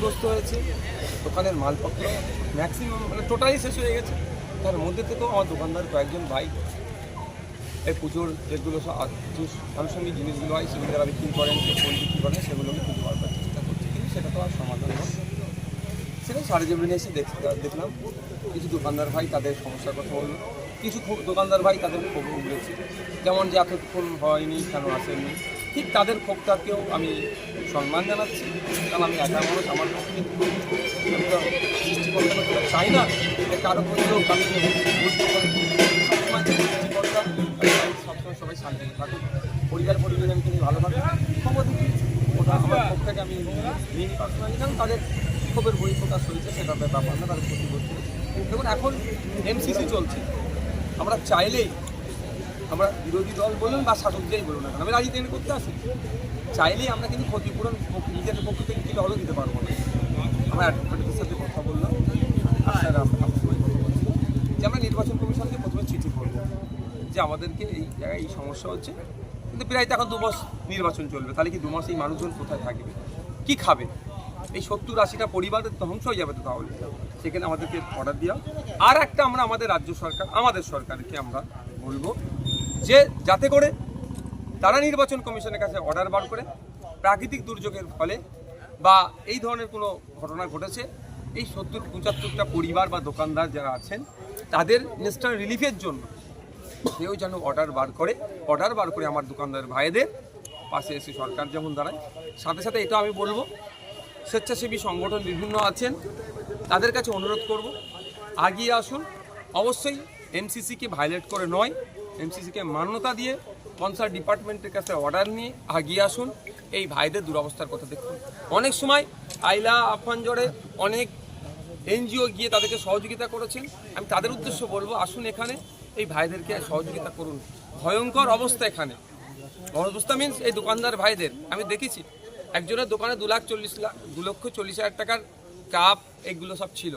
ক্ষতিগ্রস্ত হয়েছে। দোকানের মালপত্র ম্যাক্সিমাম মানে টোটালি শেষ হয়ে গেছে। তার মধ্যে থেকেও আমার দোকানদার কয়েকজন ভাই, এই পুজোর যেগুলো আনুষঙ্গিক জিনিসগুলো হয়, সেগুলো যারা বিক্রি করেন, যে ফল বিক্রি করেন সেগুলোকে খুঁজে বার করার চেষ্টা করছি। কিন্তু সেটা তো আর সমাধান নয় সেটা সারেজমিনে এসে দেখ- দেখলাম কিছু দোকানদার ভাই তাদের সমস্যার কথা বলল। কিছু দোকানদার ভাই তাদের ক্ষোভ উগড়েছে যেমন যে এতক্ষণ হয়নি, কেন আসেননি? ঠিক তাদের ক্ষোভটাকেও আমি সম্মান জানাচ্ছি। কারণ আমি একা মানুষ, আমার চাই না যে কারও আমি বুঝতে পারি। সবসময় সবাই শান্তি থাকুক। পরিবার পরিবার আমি তিনি ভালো থাকুক। খবর ওটা আমার পক্ষে আমি নিই পার্সোনালি কারণ তাদের ক্ষোভের বই প্রকাশ হয়েছে, সেটা ব্যাপার না, তাদের ক্ষতিগ্রস্ত দেখুন এখন এমসিসি চলছে। আমরা চাইলেই আমরা বিরোধী দল বলুন বা শাসক যেই বলুন না আমি রাজনীতি করতে আসি। চাইলেই আমরা কিন্তু ক্ষতিপূরণ নিজেদের পক্ষ থেকে কিছু হলেও দিতে পারব না। আমরা অ্যাডভোকেটের সাথে কথা বললাম। স্যার আপনার কথা যে আমরা নির্বাচন কমিশনকে প্রথমে চিঠি করব যে আমাদেরকে এই জায়গায় এই সমস্যা হচ্ছে। কিন্তু প্রায় তো এখন দু মাস নির্বাচন চলবে, তাহলে কি দু মাস এই মানুষজন কোথায় থাকবে? কি খাবে? এই সত্তর আশিটা পরিবারের ধ্বংস হয়ে যাবে তো তাহলে। সেখানে আমাদেরকে অর্ডার দেওয়া। আর একটা আমরা আমাদের রাজ্য সরকার আমাদের সরকারকে আমরা বলব যে যাতে করে তারা নির্বাচন কমিশনের কাছে অর্ডার বার করে, প্রাকৃতিক দুর্যোগের ফলে বা এই ধরনের কোনো ঘটনা ঘটেছে, এই সত্তর পঁচাত্তরটা পরিবার বা দোকানদার যারা আছেন, তাদের ইনস্ট্যান্ট রিলিফের জন্য কেউ যেন অর্ডার বার করে অর্ডার বার করে আমার দোকানদার ভাইদের পাশে এসে সরকার যেমন দাঁড়ায়। সাথে সাথে এটা আমি বলব, স্বেচ্ছাসেবী সংগঠন বিভিন্ন আছেন, তাদের কাছে অনুরোধ করব, আগিয়ে আসুন। অবশ্যই এমসিসিকে ভায়োলেট করে নয় এমসিসিকে মান্যতা দিয়ে কনসার্ট ডিপার্টমেন্টের কাছে অর্ডার নিয়ে আগিয়ে আসুন। এই ভাইদের দুরবস্থার কথা দেখুন। অনেক সময় আইলা আফানজরে অনেক এনজিও গিয়ে তাদেরকে সহযোগিতা করেছেন আমি তাদের উদ্দেশ্য বলব, আসুন এখানে, এই ভাইদেরকে সহযোগিতা করুন। ভয়ঙ্কর অবস্থা এখানে। অবস্থা মিনস এই দোকানদার ভাইদের। আমি দেখেছি, একজনের দোকানে দু লাখ চল্লিশ লাখ, দু লক্ষ চল্লিশ হাজার টাকার কাপ এগুলো সব ছিল।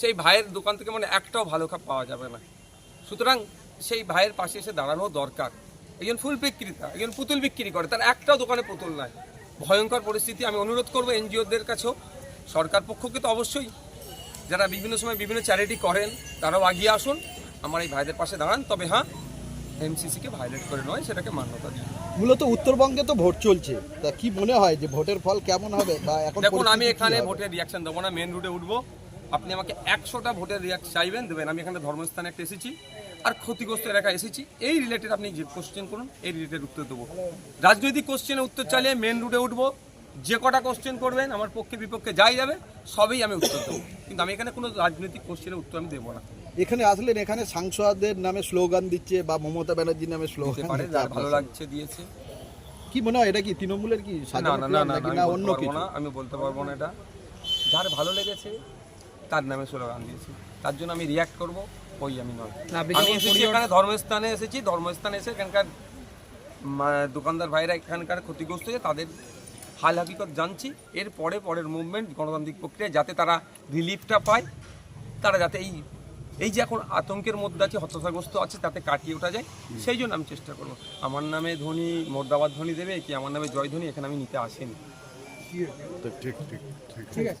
সেই ভাইয়ের দোকান থেকে মানে একটাও ভালো কাপ পাওয়া যাবে না। সুতরাং সেই ভাইয়ের পাশে এসে দাঁড়ানো দরকার। একজন ফুল বিক্রেতা একজন পুতুল বিক্রি করে তার একটাও দোকানে পুতুল নাই। ভয়ঙ্কর পরিস্থিতি আমি অনুরোধ করব এনজিওদের কাছেও সরকার পক্ষকে তো অবশ্যই। যারা বিভিন্ন সময় বিভিন্ন চ্যারিটি করেন তারাও আগিয়ে আসুন। আমার এই ভাইদের পাশে দাঁড়ান। তবে হ্যাঁ এমসিসিকে ভায়োলেট করে নয় সেটাকে মান্যতা দিন। মূলত উত্তরবঙ্গে তো ভোট চলছে। তা কি মনে হয় যে ভোটের ফল কেমন হবে বা এখন দেখুন আমি এখানে ভোটের রিয়াকশন দেবো না মেন রুটে উঠবো। আপনি আমাকে একশোটা ভোটের রিয়াক্ট চাইবেন দেবেন। আমি এখানে ধর্মস্থানে একটা এসেছি। আর ক্ষতিগ্রস্ত এলাকায় এসেছি। এই রিলেটেড আপনি যে কোশ্চেন করুন এই রিলেটেড উত্তর দেবো। রাজনৈতিক কোশ্চেনে উত্তর চালিয়ে মেন রুটে উঠবো। যে কটা কোশ্চেন করবেন আমার পক্ষে বিপক্ষে যাই যাবে সবই আমি উত্তর দেবো। কিন্তু আমি এখানে কোনো রাজনৈতিক কোশ্চেনের উত্তর আমি দেবো না। এখানে আসলেন এখানে সাংসদদের নামে স্লোগান দিচ্ছে বা মমতা ব্যানার্জির নামে স্লোগান পারে যার ভালো লাগছে দিয়েছে। কি মনে হয় এটা কি তৃণমূলের কি না না না অন্য কিছু? না আমি বলতে পারব না এটা। যার ভালো লেগেছে তার নামে স্লোগান দিয়েছি। তার জন্য আমি রিয়াক্ট করব ওই আমি নয়। আমি এসেছি এখানে ধর্মস্থানে এসেছি ধর্মস্থানে এসে এখানকার দোকানদার ভাইরা এখানকার ক্ষতিগ্রস্ত হয়ে তাদের হাল হাকিকত জানছি। এর পরে পরের মুভমেন্ট গণতান্ত্রিক প্রক্রিয়ায় যাতে তারা রিলিফটা পায় তারা যাতে এই এই যে এখন আতঙ্কের মধ্যে আছে হতাশাগ্রস্ত আছে তাতে কাটিয়ে ওঠা যায় সেই জন্য আমি চেষ্টা করব। আমার নামে ধ্বনি মোর্দাবাদ ধ্বনি দেবে কি আমার নামে জয় ধ্বনি এখানে আমি নিতে আসিনি। ঠিক ঠিক ঠিক